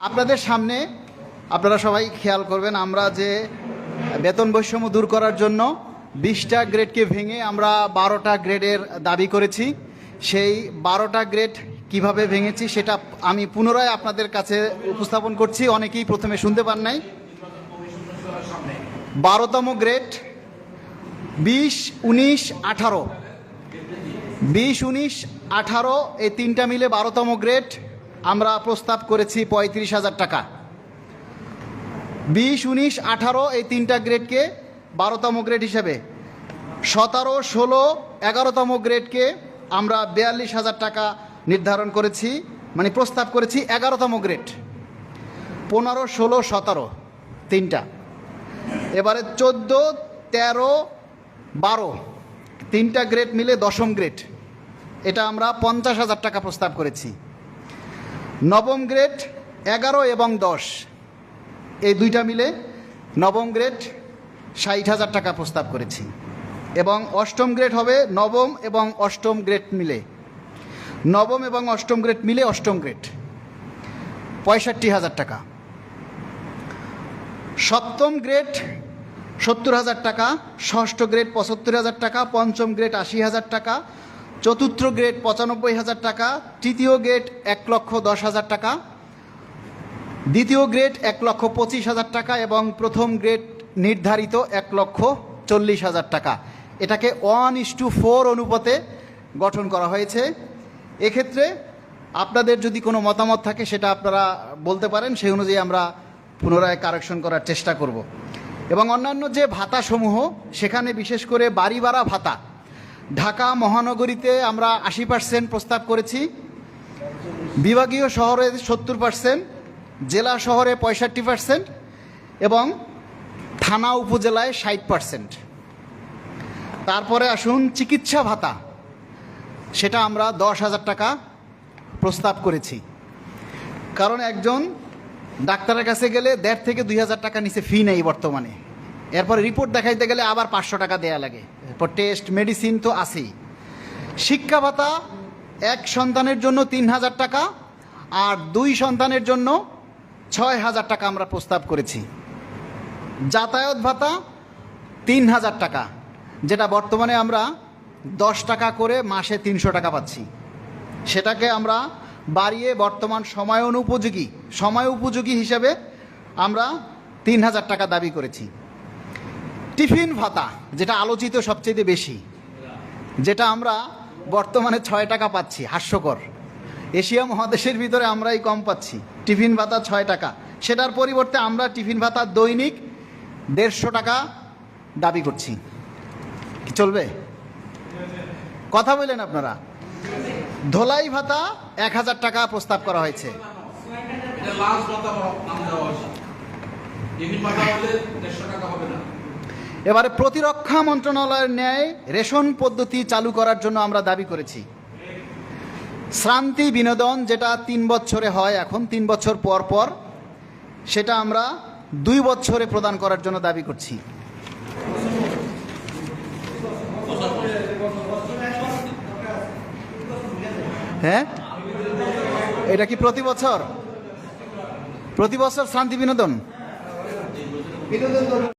আপনাদের সামনে আপনারা সবাই খেয়াল করবেন, আমরা যে বেতন বৈষম্য দূর করার জন্য বিশটা গ্রেডকে ভেঙে আমরা বারোটা গ্রেডের দাবি করেছি। সেই বারোটা গ্রেড কীভাবে ভেঙেছি সেটা আমি পুনরায় আপনাদের কাছে উপস্থাপন করছি, অনেকেই প্রথমে শুনতে পান নাই। বারোতম গ্রেড, বিশ, উনিশ, আঠারো। বিশ, উনিশ, আঠারো, এই তিনটা মিলে বারোতম গ্রেড আমরা প্রস্তাব করেছি পঁয়ত্রিশ হাজার টাকা। বিশ, উনিশ, আঠারো এই তিনটা গ্রেডকে বারোতম গ্রেড হিসেবে। সতেরো, ষোলো, এগারোতম গ্রেডকে আমরা বিয়াল্লিশ হাজার টাকা নির্ধারণ করেছি মানে প্রস্তাব করেছি এগারোতম গ্রেড। পনেরো, ষোলো, সতেরো তিনটা। এবারে চোদ্দ, তেরো, বারো তিনটা গ্রেড মিলে দশম গ্রেড। এটা আমরা পঞ্চাশ হাজার টাকা প্রস্তাব করেছি। নবম গ্রেড এগারো এবং দশ। এই দুইটা মিলে নবম গ্রেড ষাট হাজার টাকা প্রস্তাব করেছি। এবং অষ্টম গ্রেড হবে নবম এবং অষ্টম গ্রেড মিলে। নবম এবং অষ্টম গ্রেড মিলে অষ্টম গ্রেড। পঁয়ষট্টি হাজার টাকা। সপ্তম গ্রেড সত্তর হাজার টাকা, ষষ্ঠ গ্রেড পঁচাত্তর হাজার টাকা, পঞ্চম গ্রেড আশি হাজার টাকা চতুর্থ গ্রেড পঁচানব্বই হাজার টাকা, তৃতীয় গ্রেড এক লক্ষ দশ হাজার টাকা, দ্বিতীয় গ্রেড এক লক্ষ পঁচিশ হাজার টাকা এবং প্রথম গ্রেড নির্ধারিত এক লক্ষ চল্লিশ হাজার টাকা। এটাকে ওয়ান ইস টু ফোর অনুপাতে গঠন করা হয়েছে। এক্ষেত্রে আপনাদের যদি কোনো মতামত থাকে সেটা আপনারা বলতে পারেন, সেই অনুযায়ী আমরা পুনরায় কারেকশন করার চেষ্টা করব। এবং অন্যান্য যে ভাতাসমূহ, সেখানে বিশেষ করে বাড়ি ভাড়া ভাতা ঢাকা মহানগরীতে আমরা আশি পার্সেন্ট প্রস্তাব করেছি। বিভাগীয় শহরে সত্তর পার্সেন্ট জেলা শহরে পঁয়ষট্টি পার্সেন্ট এবং থানা উপজেলায় ষাট পার্সেন্ট তারপরে আসুন চিকিৎসা ভাতা। সেটা আমরা দশ হাজার টাকা প্রস্তাব করেছি। কারণ একজন ডাক্তারের কাছে গেলে দেড় থেকে দুই হাজার টাকা নিচে ফি নেই বর্তমানে। এরপর রিপোর্ট দেখাইতে গেলে আবার পাঁচশো টাকা দেয়া লাগে। এরপর টেস্ট মেডিসিন তো আছেই। শিক্ষা ভাতা, এক সন্তানের জন্য তিন হাজার টাকা আর দুই সন্তানের জন্য ছয় হাজার টাকা আমরা প্রস্তাব করেছি। যাতায়াত ভাতা তিন হাজার টাকা, যেটা বর্তমানে আমরা দশ টাকা করে মাসে তিনশো টাকা পাচ্ছি। সেটাকে আমরা বাড়িয়ে বর্তমান সময় অনুপযোগী, সময় উপযোগী হিসাবে আমরা তিন হাজার টাকা দাবি করেছি। টিফিন ভাতা, যেটা আলোচিত সবচেয়ে বেশি, যেটা আমরা বর্তমানে ছয় টাকা পাচ্ছি, হাস্যকর। এশিয়া মহাদেশের ভিতরে আমরাই কম পাচ্ছি, টিফিন ভাতা ছয় টাকা। সেটার পরিবর্তে আমরা টিফিন ভাতা দৈনিক দেড়শো টাকা দাবি করছি। কি চলবে? কথা বললেন আপনারা। ধোলাই ভাতা এক হাজার টাকা প্রস্তাব করা হয়েছে। টাকা হবে না। এবারে প্রতিরক্ষা মন্ত্রণালয়ের ন্যায় রেশন পদ্ধতি চালু করার জন্য আমরা দাবি করেছি। শ্রান্তি বিনোদন যেটা তিন বছরে হয়, এখন তিন বছর পর পর সেটা আমরা দুই বছরে প্রদান করার জন্য দাবি করছি। হ্যাঁ? এটা কি প্রতি বছর? প্রতি বছর শ্রান্তি বিনোদন? বিনোদন